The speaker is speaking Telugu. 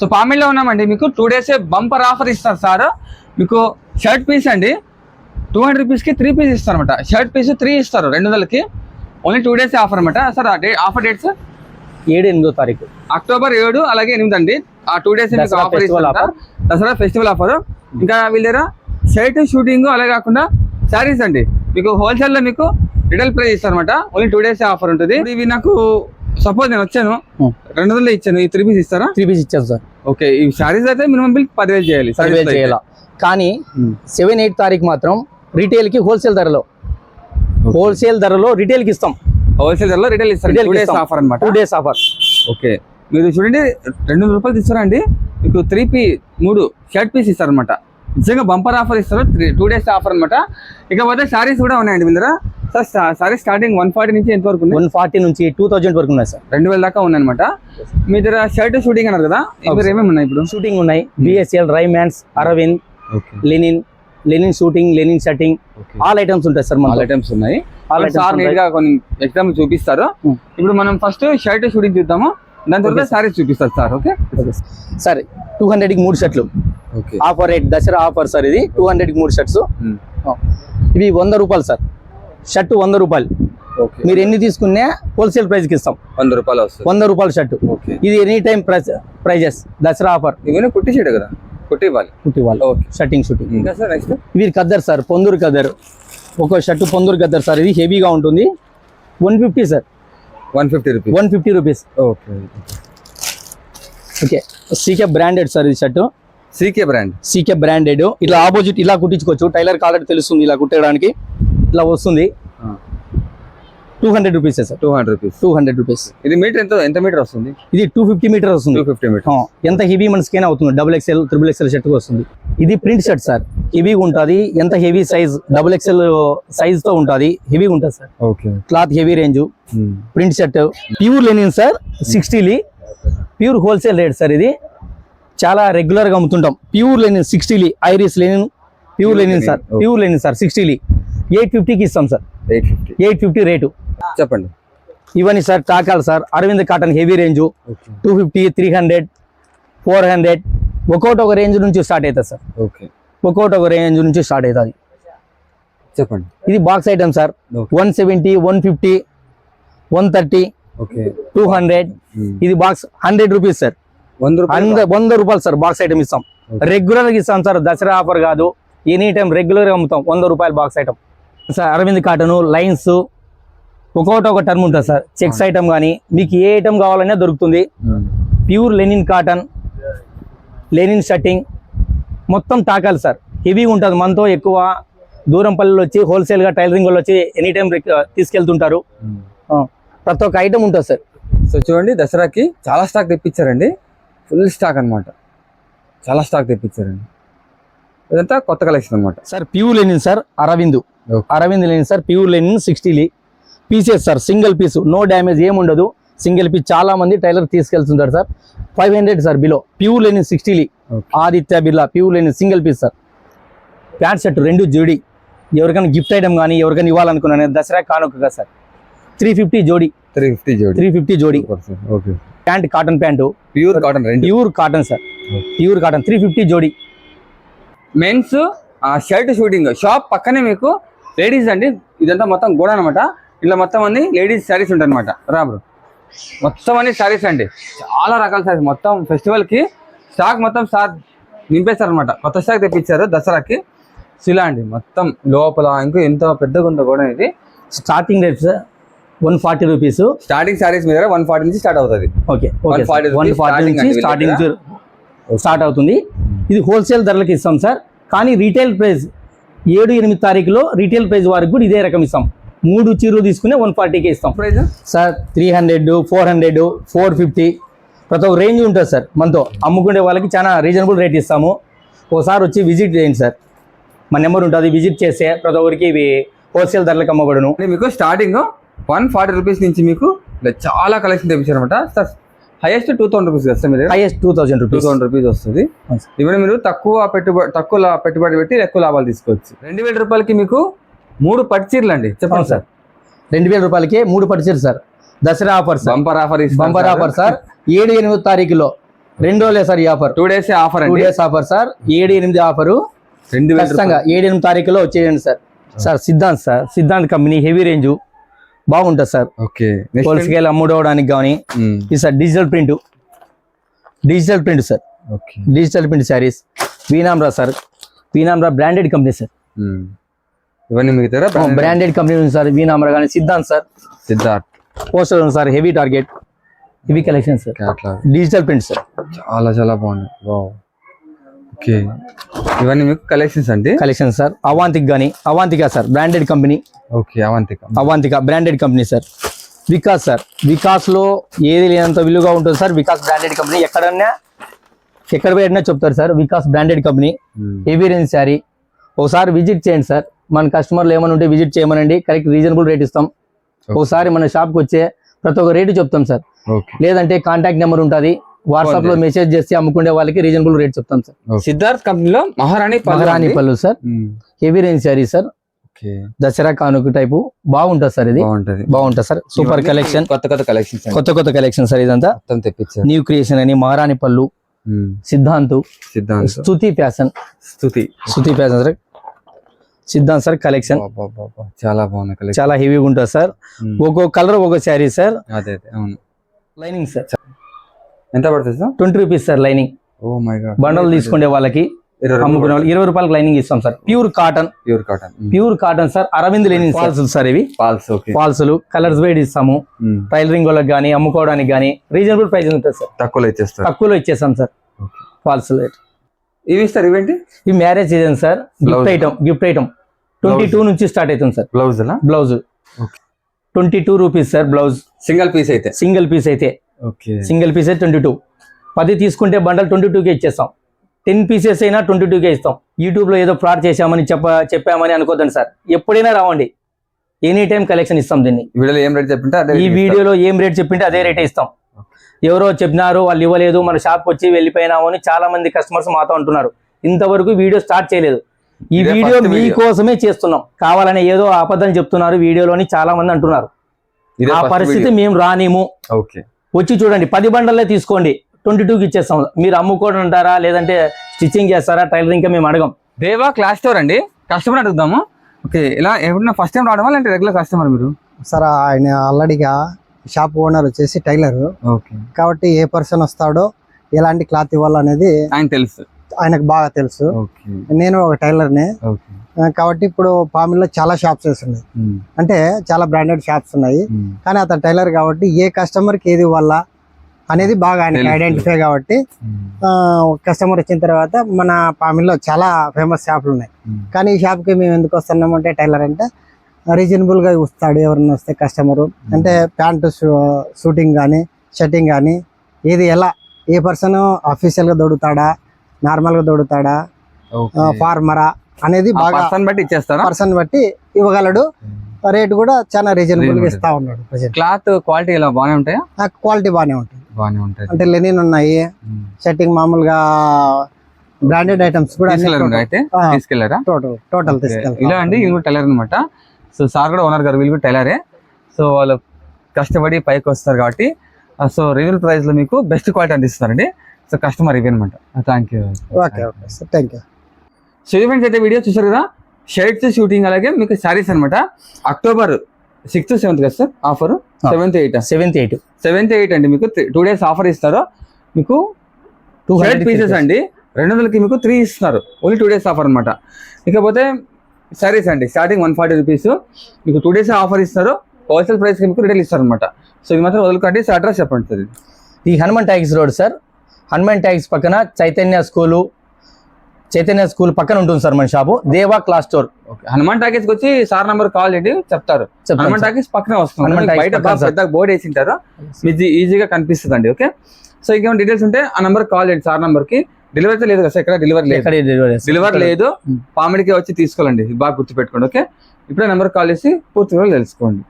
సో పామిడిలో ఉన్నామండి. మీకు టూ డేస్ బంపర్ ఆఫర్ ఇస్తారు సార్. మీకు షర్ట్ పీస్ అండి. టూ హండ్రెడ్ రూపీస్కి త్రీ పీస్ ఇస్తారు అనమాట షర్ట్ పీస్ త్రీ ఇస్తారు రెండు వందలకి. ఓన్లీ టూ డేస్ ఆఫర్ అనమాట సార్ డే ఆఫర్ డేట్స్ ఏడు ఎనిమిదో తారీఖు. అక్టోబర్ ఏడు అలాగే ఎనిమిది అండి. ఆ టూ డేస్ ఆఫర్ ఇస్తారు దసరా ఫెస్టివల్ ఆఫర్ ఇంకా వీళ్ళ దగ్గర షర్ట్ షూటింగ్ అలాగే కాకుండా శారీస్ అండి. మీకు హోల్సేల్లో మీకు రిటైల్ ప్రైస్ ఇస్తారు అనమాట ఓన్లీ టూ డేస్ ఆఫర్ ఉంటుంది. ఇవి నాకు సపోజ్ నేను వచ్చాను. Hmm. రెండు వందలు ఇచ్చాను. ఈ త్రీ పీస్ ఇస్తారా? త్రీ పీస్ ఇచ్చాం సార్. ఓకే ఈ శారీస్ అయితే మినిమం బిల్ పదివేలు చేయాలి. పదివేలు చేయాల? కానీ సెవెన్ ఎయిట్ తారీఖు మాత్రం రీటైల్కి హోల్సేల్ ధరలో. హోల్సేల్ ధరలో రీటైల్కి ఇస్తాం. హోల్సేల్ ధరలో రిటైల్ ఇస్తారు టూ డేస్. ఆఫర్ అనమాట టూ డేస్ ఆఫర్ ఓకే మీరు చూడండి రెండు వందల రూపాయలు ఇస్తారండి మీకు త్రీ పీ మూడు షర్ట్ పీస్ ఇస్తారు అనమాట నిజంగా బంపర్ ఆఫర్ ఇస్తారు. త్రీ టూ డేస్ ఆఫర్ అనమాట ఇకపోతే శారీస్ కూడా ఉన్నాయండి వీళ్ళ దగ్గర. Sir sorry starting one forty నుంచి ఎంత వరకు వన్ ఫార్టీ నుంచి టూ థౌజండ్ వరకు ఉన్నాయి సార్. రెండు వేల దాకా ఉన్నాయన్నమాట. మీ దగ్గర షర్ట్ షూటింగ్ అన్నారు కదా ఏమేమి ఉన్నాయి ఇప్పుడు? షూటింగ్ ఉన్నాయి. BSL Raymonds Arvind linen linen suiting linen shirting all items ఉంటాయి సార్ ఆల్ ఐటమ్స్ ఉన్నాయి. Sir neat. గా కొన్ని ఎగ్జాంపుల్ చూపిస్తారు. ఇప్పుడు మనం ఫస్ట్ షర్ట్ షూటింగ్ చూద్దాము. దాని తర్వాత సారీస్ చూపిస్తారు సార్ ఓకే? సార్. టూ హండ్రెడ్కి మూడు షర్ట్లు. Offer rate Dasara offer sir ఇది. టూ హండ్రెడ్కి మూడు షర్ట్స్. ఇవి వంద రూపాయలు సార్. షర్ట్ వంద రూపాయలు. ఓకే. మీరు ఎన్ని తీసుకున్నా హోల్సేల్ ప్రైస్కి ఇస్తాం. వంద రూపాయలు వంద రూపాయల షర్ట్. ఇది any time price prices. Dasara offer. ఇవన్నీ కుట్టి షర్ట్ కదా? కుట్టి ఇవ్వాలి. Shirting suiting. ఇంకా సార్ నెక్స్ట్ ఇవి కద్దర్ సార్ పొందూరు కద్దర్. ఒక షర్ట్ పొందూరు కద్దర్ సార్. ఇది హెవీగా ఉంటుంది. One fifty sir. One fifty rupees. One fifty rupees. Okay. Okay. CK branded sir ఇది shirt. CK brand. CK branded. ఇట్లా ఆపోజిట్ ఇలా కుట్టించుకోవచ్చు. టైలర్ ఆల్రెడీ తెలుస్తుంది ఇలా కుట్టడానికి. ఇట్లా వస్తుంది. Two hundred rupees sir. Two hundred rupees two hundred rupees ఇది మీటర్ ఎంత ఎంత మీటర్ వస్తుంది? ఇది టూ ఫిఫ్టీ మీటర్ వస్తుంది. Two fifty metre. ఎంత హెవీ మన స్కేన్ అవుతుంది? Double XL triple XL shirt వస్తుంది. ఇది ప్రింట్ షర్ట్ సార్. హెవీగా ఉంటుంది. ఎంత హెవీ సైజ్? డబుల్ ఎక్స్ఎల్ సైజ్తో ఉంటుంది. హెవీగా ఉంటుంది sir. Okay. Cloth heavy range. Print shirt. Pure linen sir. Sixty lea pure wholesale rate sir ఇది. చాలా రెగ్యులర్గా అమ్ముతుంటాం. Pure linen sixty lea Irish linen pure linen sir. Pure linen sir sixty lea eight ఫిఫ్టీకి ఇస్తాం సార్ ఎయిట్ ఫిఫ్టీ రేటు చెప్పండి. ఇవన్నీ sir టాకాలు sir Arvind cotton heavy range. Two fifty three hundred four hundred ఒక్కొక్కటి ఒక రేంజ్ నుంచి స్టార్ట్ అవుతుంది సార్ ఓకే ఒక్కొక్కటి ఒక రేంజ్ నుంచి స్టార్ట్ అవుతుంది చెప్పండి. ఇది box item sir. One seventy one fifty one thirty okay two hundred ఇది బాక్స్ హండ్రెడ్ రూపీస్ సార్ వంద రూపాయలు వంద రూపాయలు సార్ బాక్స్ ఐటమ్ ఇస్తాం. రెగ్యులర్గా ఇస్తాం సార్ దసరా ఆఫర్ కాదు. ఎనీ టైం రెగ్యులర్గా అమ్ముతాం. వంద రూపాయలు box item. Sir Arvind cotton lines ఒక్కొక్కటి ఒక టర్మ్ ఉంటుంది సార్. చెక్స్ ఐటమ్ కానీ మీకు ఏ ఐటమ్ కావాలన్నా దొరుకుతుంది. Pure linen cotton linen shirting మొత్తం టాకాలి సార్. హెవీగా ఉంటుంది. మనతో ఎక్కువ దూరం పల్లెలు వచ్చి హోల్సేల్గా టైలరింగ్ వాళ్ళు వచ్చి ఎనీ టైం తీసుకెళ్తుంటారు. ప్రతి ఒక్క ఐటమ్ ఉంటుంది సార్. సో చూడండి దసరాకి చాలా స్టాక్ తెప్పించారండి. ఫుల్ స్టాక్ అన్నమాట. చాలా స్టాక్ తెప్పించారండి. ఇదంతా కొత్త కలెక్షన్ అనమాట sir pure linen sir Arvind. Arvind linen sir pure linen sixty lea pieces sir single piece no damage ఏమి ఉండదు. సింగిల్ పీస్ చాలా మంది tailor తీసుకెళ్తుంటారు sir. Five hundred sir below. Pure linen sixty lea. Aditya Birla pure linen single piece sir. Pant shirt రెండు జోడి. ఎవరికైనా గిఫ్ట్ ఐటమ్ కానీ ఎవరికైనా ఇవ్వాలనుకున్నాను దసరా కానుక కదా సార్. త్రీ ఫిఫ్టీ జోడి. త్రీ ఫిఫ్టీ జోడి. త్రీ ఫిఫ్టీ జోడి. Okay. Pant cotton pant. Pure cotton రెండు. Pure cotton sir pure cotton three fifty జోడి. మెన్స్ షర్ట్ షూటింగ్ షాప్ పక్కనే మీకు లేడీస్ అండి. ఇదంతా మొత్తం గోడ అనమాట ఇలా మొత్తం అన్ని లేడీస్ శారీస్ ఉంటాయి అనమాట రా బ్రో మొత్తం అన్ని శారీస్ అండి. చాలా రకాల శారీస్ మొత్తం ఫెస్టివల్కి స్టాక్ మొత్తం స్టాక్ నింపేస్తారు అనమాట కొత్త స్టాక్ తెప్పించారు దసరాకి. శిలా అండి. మొత్తం లోపల ఇంకా ఎంత పెద్దగా ఉందో కూడా ఇది. Starting rate sir one forty rupees starting saris మీద వన్ ఫార్టీ నుంచి స్టార్ట్ అవుతుంది. ఓకే 140 వన్ ఫార్టీ నుంచి స్టార్టింగ్ స్టార్ట్ అవుతుంది. ఇది హోల్సేల్ ధరలకు ఇస్తాం సార్ కానీ రీటైల్ ప్రైస్ ఏడు ఎనిమిది తారీఖులో రీటైల్ ప్రైస్ వారికి కూడా ఇదే రకం ఇస్తాం. మూడు చీరలు తీసుకునే వన్ ఫార్టీకి ఇస్తాం. Price sir three hundred four hundred four fifty ప్రతి ఒక్క రేంజ్ ఉంటుంది సార్ మనతో అమ్ముకునే వాళ్ళకి చాలా రీజనబుల్ రేట్ ఇస్తాము. ఒకసారి వచ్చి విజిట్ చేయండి సార్ మా నెంబర్ ఉంటుంది విజిట్ చేస్తే ప్రతి ఒక్కరికి ఇవి హోల్సేల్ ధరలకు అమ్మబడును. మీకు స్టార్టింగ్ వన్ ఫార్టీ రూపీస్ నుంచి మీకు ఇలా చాలా కలెక్షన్ తెప్పించారనమాట హైయెస్ట్ టూ థౌసండ్ రూపీస్ వస్తుంది మీరు highest two thousand two rupees thousand rupees వస్తుంది. సార్. ఇవన్నీ మీరు తక్కువ పెట్టుబడి తక్కువ పెట్టుబడి పెట్టి ఎక్కువ లాభాలు తీసుకోవచ్చు. రెండు వేల రూపాయలకి మీకు మూడు పట్టు అండి. చెప్పండి సార్. రెండు వేల రూపాయలకి మూడు పడిచారు sir. Dasara offer sir. Bumper offer bumper offer sir. ఏడు ఎనిమిది తారీఖులో. రెండు రోజులే సార్ ఈ offer two days offer two days offer sir. ఏడు ఎనిమిది ఆఫరు రెండు ఖచ్చితంగా ఏడు ఎనిమిది తారీఖులో వచ్చేయండి sir. Sir Siddhant sir. Siddhant company heavy range. బాగుంటుంది సార్. ఓకే. హోల్సేల్ అమ్ముడవడానికి కానీ ఇది sir digital print digital print sir. Okay. Digital print saris Vinamra sir. Vinamra branded company sir. ఇవన్నీ మీకు దగ్గర బ్రాండెడ్ కంపెనీ ఉంది సార్. వీనామ్రా కానీ సిద్ధాంత్ సార్. సిద్ధార్థ్ పోస్టర్ ఉంది sir. Heavy target heavy collection sir. Digital print sir. చాలా చాలా బాగుంది. Wow okay. ఇవన్నీ మీకు కలెక్షన్స్ అండి? కలెక్షన్ సార్ అవాంతిక్ కానీ Avantika sir branded company okay Avantika Avantika branded company sir Vikas sir వికాస్లో ఏది లేనంత విలువగా ఉంటుంది సార్ వికాస్ బ్రాండెడ్ కంపెనీ ఎక్కడన్నా ఎక్కడ పెట్టినా చెప్తారు sir Vikas branded company heavy range sari ఒకసారి విజిట్ చేయండి సార్ మన కస్టమర్లు ఏమైనా ఉంటే విజిట్ చేయమనండి. కరెక్ట్ రీజనబుల్ రేట్ ఇస్తాం. ఒకసారి మన షాప్కి వచ్చే ప్రతి ఒక్క రేటు చెప్తాం సార్ లేదంటే కాంటాక్ట్ నెంబర్ ఉంటుంది. వాట్సాప్లో మెసేజ్ చేసి అమ్ముకునే వాళ్ళకి రీజనబుల్ రేట్ చెప్తాం సార్. సిద్ధార్థ్ కంపెనీలో మహారాణి మహారాణి. పళ్ళు sir. Heavy range sari sir. Okay. Dasara కానుక టైపు. బాగుంటుంది సార్ ఇది. బాగుంటది. బాగుంటుంది సార్. సూపర్ కలెక్షన్ కొత్త కొత్త కలెక్షన్స్ అండి. కొత్త కొత్త కలెక్షన్ సార్ ఇదంతా. తెప్పించారు. న్యూ క్రియేషన్ అని మహారాణి పళ్ళు. Siddhant. Siddhant. Stuti fashion. Stuti. Stuti fashion sir. Siddhant sir collection. చాలా బాగుంది కలెక్షన్ చాలా హెవీగా ఉంటుంది సార్. ఒక్కో కలర్ ఒక్కో శారీ సార్. అదే అదే అవును. Lining sir. ఎంత పడుతుంది sir? Twenty rupees sir lining. Oh my god బండలు తీసుకునే వాళ్ళకి అమ్ముకునే వాళ్ళు ఇరవై రూపాయలకి లైనింగ్ ఇస్తాం sir. Pure cotton pure cotton pure cotton sir. Arvind lining falls sir ఇవి. ఓకే ఫాల్స్లు కలర్స్ వైడ్ ఇస్తాము. టైలరింగ్ వాళ్ళకి కానీ అమ్ముకోవడానికి కానీ రీజనబుల్ ప్రైస్ ఉంటుంది సార్? తక్కువలో ఇచ్చేస్తారు. తక్కువలో ఇచ్చేస్తాం సార్. ఫాల్స్ ఇవి ఇస్తారు ఇవేంటి? ఈ marriage season sir. Gift item gift item twenty two నుంచి స్టార్ట్ అవుతుంది sir. Blouse blouse. Twenty two rupees sir blouse single piece అయితే. సింగిల్ పీస్ అయితే. సింగిల్ పీస్ అయితే ట్వంటీ టూ. పది తీసుకుంటే బండల్ ట్వంటీ టూకే ఇచ్చేస్తాం. టెన్ పీసెస్ అయినా ట్వంటీ టూకే ఇస్తాం. యూట్యూబ్లో ఏదో ఫ్రాడ్ చేశామని చెప్ప చెప్పామని అనుకోద్దండి సార్. ఎప్పుడైనా రావండి. ఎనీ టైం కలెక్షన్ ఇస్తాం దీన్ని. వీడియోలో ఏం రేట్ చెప్పింటే అదే ఈ. వీడియోలో ఏం రేట్ చెప్పింటే అదే రేటే ఇస్తాం. ఎవరో చెప్పినారు వాళ్ళు ఇవ్వలేదు మన షాప్ వచ్చి వెళ్ళిపోయినాము అని చాలా మంది కస్టమర్స్ మాతో అంటున్నారు. ఇంతవరకు వీడియో స్టార్ట్ చేయలేదు. ఈ వీడియో. మీకోసమే చేస్తున్నాం. కావాలని ఏదో అబద్ధం చెప్తున్నారు వీడియోలోని చాలా మంది అంటున్నారు. ఇదే ఆ పరిస్థితి. మేము రానిము. ఓకే. వచ్చి చూడండి. పది బండలే తీసుకోండి. ట్వంటీ టూకి ఇచ్చేస్తాం. మీరు అమ్ముకోవడం అంటారా లేదంటే స్టిచ్చింగ్ చేస్తారా? టైలరింగ్ మేము అడగం. దేవా క్లాస్ స్టోర్ అండి. కస్టమర్ అడుగుదాము. ఓకే ఇలా ఎప్పుడన్నా ఫస్ట్ టైం రావడమా లేదంటే రెగ్యులర్ కస్టమర్ మీరు? సార్ ఆయన ఆల్రెడీగా షాప్ ఓనర్ వచ్చేసి టైలర్. ఓకే కాబట్టి ఏ పర్సన్ వస్తాడో ఎలాంటి క్లాత్ ఇవ్వాలనేది ఆయన తెలుసు. ఆయనకు బాగా తెలుసు. ఓకే నేను ఒక టైలర్నే. కాబట్టి ఇప్పుడు పామిల్లో చాలా షాప్స్ ఉన్నాయి అంటే చాలా బ్రాండెడ్ షాప్స్ ఉన్నాయి. కానీ అతను టైలర్ కాబట్టి ఏ కస్టమర్కి ఏది ఇవ్వాలా అనేది బాగా ఆయనకి. ఐడెంటిఫై కాబట్టి కస్టమర్ వచ్చిన తర్వాత మన పామిల్లో చాలా ఫేమస్ షాపులు ఉన్నాయి. కానీ ఈ షాప్కి మేము ఎందుకు వస్తున్నామంటే టైలర్ అంటే రీజనబుల్గా వస్తాడు ఎవరైనా వస్తే కస్టమర్ అంటే ప్యాంటు షూటింగ్ కానీ షర్టింగ్ కానీ ఏది ఎలా ఏ పర్సన్ అఫీషియల్గా దొడుతాడా నార్మల్గా దొడుతాడా ఫార్మరా అనేది బాగా పర్సన్ బట్టి ఇచ్చేస్తారా? పర్సన్ బట్టి ఇవ్వగలడు. రేట్ కూడా చాలా రీజనబుల్. గా. ఇస్తా ఉన్నాడు క్లాత్ క్వాలిటీ ఇలా బాగానే ఉంటాయా? క్వాలిటీ బాగానే ఉంటుంది బాగానే ఉంటాయి. అంటే లెనిన్ ఉన్నాయి. షర్టింగ్ మామూలుగా బ్రాండెడ్ ఐటమ్స్ కూడా తీసుకెళ్ళారు అయితే? తీసుకెళ్ళారా? టోటల్ టోటల్ ఇలా తీసుకెళ్తాం. అండి కూడా టైలర్ అనమాట సో సార్ కూడా ఓనర్ గారు వీళ్ళు కూడా టైలరే సో వాళ్ళు కష్టపడి పైకి వస్తారు కాబట్టి సో రివ్యూల్ ప్రైస్లో మీకు బెస్ట్ క్వాలిటీ అందిస్తారండి. సో కస్టమర్ ఇవి అనమాట thank you okay okay. Sir thank you so events అయితే వీడియో చూసారు కదా? షర్ట్స్ షూటింగ్ అలాగే మీకు శారీస్ అనమాట అక్టోబర్ సిక్స్త్ సెవెంత్ కదా sir offer seventh eight seventh eight seventh eight అండి మీకు. టూ డేస్ ఆఫర్ ఇస్తారు మీకు టూ షర్ట్ పీసెస్ అండి. రెండు వందలకి మీకు త్రీ ఇస్తున్నారు. ఓన్లీ టూ డేస్ ఆఫర్ అనమాట ఇకపోతే సారీస్ అండి. స్టార్టింగ్ వన్ ఫార్టీ రూపీస్ మీకు టూ డేస్ ఆఫర్ ఇస్తారు. హోల్సేల్ ప్రైస్కి మీకు రిటైల్ ఇస్తారు అనమాట సో ఇది మాత్రం వదులుకోండి. సో అడ్రస్ చెప్పండి సార్ ఇది. ఈ Hanuman tax road sir Hanuman tax పక్కన చైతన్య స్కూలు చైతన్య స్కూల్ పక్కన ఉంటుంది సార్ మన shop. Deva class store. Okay. Hanuman టాకీస్కి వచ్చి సార్ నంబర్ కాల్ చేయండి చెప్తారు. హనుమాన్. టాకీస్ పక్కనే వస్తుంది. టాకీస్ బయట. పెద్ద బోర్డు వేసి ఉంటారు మీకు ఈజీగా కనిపిస్తుంది అండి ఓకే? సో ఇంకేమైనా డీటెయిల్స్ ఉంటే ఆ నంబర్ కాల్ చేయండి సార్ నంబర్కి డెలివరీ లేదు కదా సార్ ఇక్కడ డెలివరీ లేదు. డెలివరీ లేదు. పామిడికి వచ్చి తీసుకోవాలండి బాగా గుర్తుపెట్టుకోండి ఓకే? ఇప్పుడే నెంబర్ కాల్ చేసి పూర్తి తెలుసుకోండి.